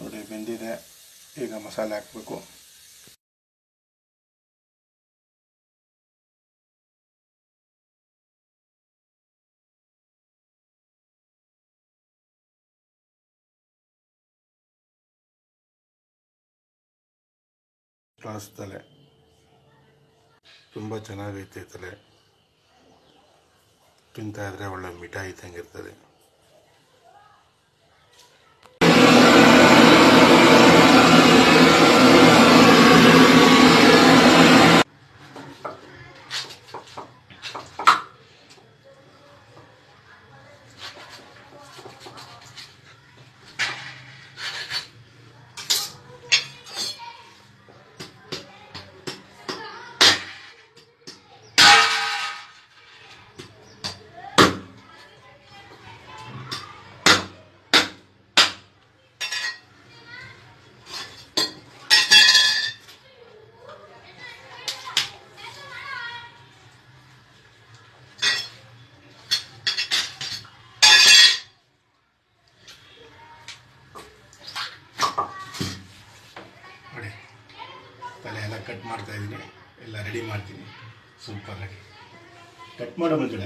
ನೋಡಿ, ಬೆಂದಿದೆ. ಈಗ ಮಸಾಲೆ ಹಾಕಬೇಕು. ಕ್ಲಾಸ್ ತಲೆ. ತುಂಬ ಚೆನ್ನಾಗೈತೆ ತಲೆ. ತಿಂತಾಯಿದ್ರೆ ಒಳ್ಳೆ ಮಿಠಾಯಿ ಇದ್ದಂಗಿರ್ತದೆ ನೋಡಿ ಮಾಡ್ತಾ ಇದ್ದೀನಿ. ಎಲ್ಲ ರೆಡಿ ಮಾಡ್ತೀನಿ. ಸೂಪರಾಗಿ ಕಟ್ ಮಾಡೋ ಮುಂಚೆ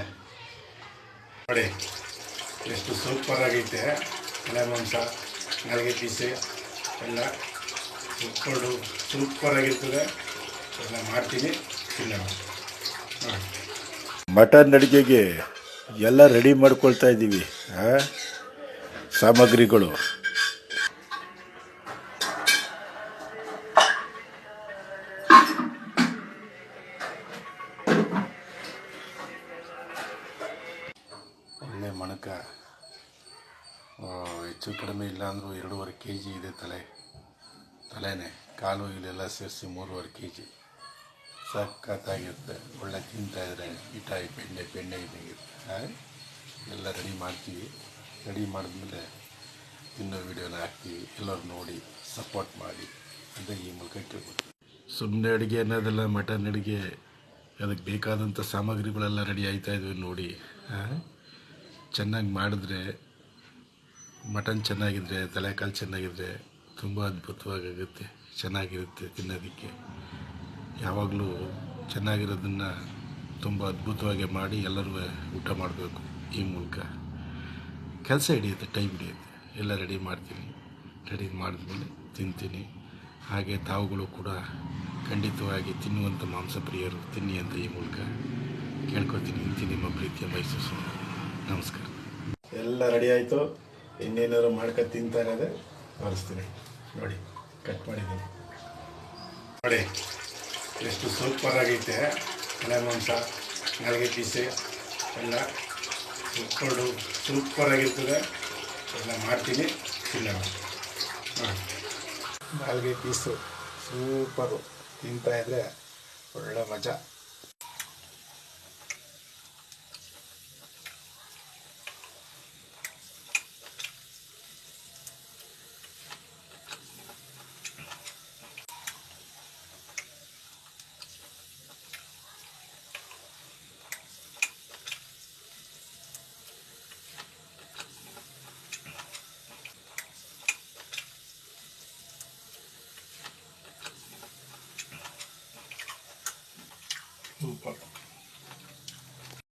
ನೋಡಿ, ಎಷ್ಟು ಸೂಪರಾಗೈತೆ ಎಲೆ ಮಾಂಸ ನಾಲ್ಗೆ ಪೀಸೆ ಎಲ್ಲ ಸೂಪರ್ಡು ಸೂಪರಾಗಿರ್ತದೆ ಎಲ್ಲ ಮಾಡ್ತೀನಿ. ತಿನ್ನೋಣ. ಮಟನ್ ಅಡುಗೆಗೆ ಎಲ್ಲ ರೆಡಿ ಮಾಡ್ಕೊಳ್ತಾ ಇದ್ದೀವಿ? ಸಾಮಗ್ರಿಗಳು. ಒಳ್ಳೆ ಮಣಕ. ಹೆಚ್ಚು ಕಡಿಮೆ ಇಲ್ಲ ಎರಡೂವರೆ ಕೆ ಜಿ ಇದೆ ತಲೆ. ತಲೆನೇ, ಕಾಲು ಇಲ್ಲೆಲ್ಲ ಸೇರಿಸಿ ಮೂರುವರೆ ಕೆ ಜಿ ಸಖತ್ತಾಗಿರುತ್ತೆ. ಒಳ್ಳೆ ತಿಂತಾ ಇದ್ರೆ ಇಟಾಯಿ ಬೆಣ್ಣೆ ಬೆಣ್ಣೆ ಇದ್ದಂಗಿರುತ್ತೆ? ಎಲ್ಲ ರೆಡಿ ಮಾಡ್ತೀವಿ. ರೆಡಿ ಮಾಡಿದ್ಮೇಲೆ ತಿನ್ನೋ ವೀಡಿಯೋನ ಹಾಕ್ತೀವಿ. ಎಲ್ಲರೂ ನೋಡಿ, ಸಪೋರ್ಟ್ ಮಾಡಿ ಅಂತ ಈ ಮೂಲಕ ಕೇಳ್ಬೋದು ಸುಮ್ಮನೆ ಅಡುಗೆ ಅನ್ನೋದೆಲ್ಲ ಮಟನ್ ಅಡುಗೆ, ಅದಕ್ಕೆ ಬೇಕಾದಂಥ ಸಾಮಗ್ರಿಗಳೆಲ್ಲ ರೆಡಿ ಆಯ್ತಾ ಇದ್ವಿ ನೋಡಿ. ಚೆನ್ನಾಗಿ ಮಾಡಿದ್ರೆ, ಮಟನ್ ಚೆನ್ನಾಗಿದ್ರೆ, ತಲೆಕಾಲು ಚೆನ್ನಾಗಿದ್ರೆ ತುಂಬ ಅದ್ಭುತವಾಗುತ್ತೆ, ಚೆನ್ನಾಗಿರುತ್ತೆ ತಿನ್ನೋದಕ್ಕೆ. ಯಾವಾಗಲೂ ಚೆನ್ನಾಗಿರೋದನ್ನು ತುಂಬ ಅದ್ಭುತವಾಗಿ ಮಾಡಿ ಎಲ್ಲರೂ ಊಟ ಮಾಡಬೇಕು ಈ ಮೂಲಕ. ಕೆಲಸ ಹಿಡಿಯುತ್ತೆ ಟೈಮ್ ಹಿಡಿಯುತ್ತೆ. ಎಲ್ಲ ರೆಡಿ ಮಾಡ್ತೀನಿ. ರೆಡಿ ಮಾಡಿದ್ಮೇಲೆ ತಿಂತೀನಿ. ಹಾಗೆ ತಾವುಗಳು ಕೂಡ ಖಂಡಿತವಾಗಿ ತಿನ್ನುವಂಥ ಮಾಂಸಪ್ರಿಯರು ತಿನ್ನಿ ಅಂತ ಈ ಮೂಲಕ ಕೇಳ್ಕೊತೀನಿ ಇಂತಿ ನಿಮ್ಮ ಪ್ರೀತಿಯ ಮೈಸೂರು. ನಮಸ್ಕಾರ. ಎಲ್ಲ ರೆಡಿ ಆಯಿತು? ಇನ್ನೇನಾದ್ರು ಮಾಡ್ಕೊಂಡು ತಿಂತಾ ಇರೋದೇ? ತೋರಿಸ್ತೀನಿ. ನೋಡಿ ಕಟ್ ಮಾಡಿದ್ದೀನಿ. ನೋಡಿ, ಎಷ್ಟು ಸೂಪರ್ ಆಗೈತೆ. ತಲೆ ಮಾಂಸ, ನಾಲ್ಗೆ ಪೀಸೆ ಎಲ್ಲ ಉಟ್ಕೊಂಡು ಸೂಪರ್ ಆಗಿರ್ತದೆ. ಎಲ್ಲ ಮಾಡ್ತೀನಿ. ತಿನ್ನೋಣ. ನೋಡಿ. ನಾಲ್ಗೆ ಪೀಸು ಸೂಪರು. ತಿಂತಾಯಿದ್ರೆ ಒಳ್ಳೆ ಮಜಾ. Tudo.